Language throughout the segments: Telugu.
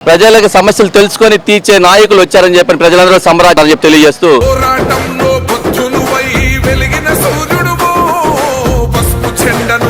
ప్రజలకు సమస్యలు తెలుసుకొని తీర్చే నాయకులు వచ్చారని చెప్పి ప్రజలందరూ సంబరాలు చెప్పి తెలియజేస్తూ పోరాటంలో వెలిగిన సూర్యుడువో పసుపు చెండను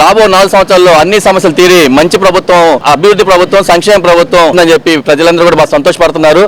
రాబో నాలుగు సంవత్సరాల్లో అన్ని సమస్యలు తీరి మంచి ప్రభుత్వం అభివృద్ధి ప్రభుత్వం సంక్షేమ ప్రభుత్వం అని చెప్పి ప్రజలందరూ కూడా బాగా సంతోషపడుతున్నారు.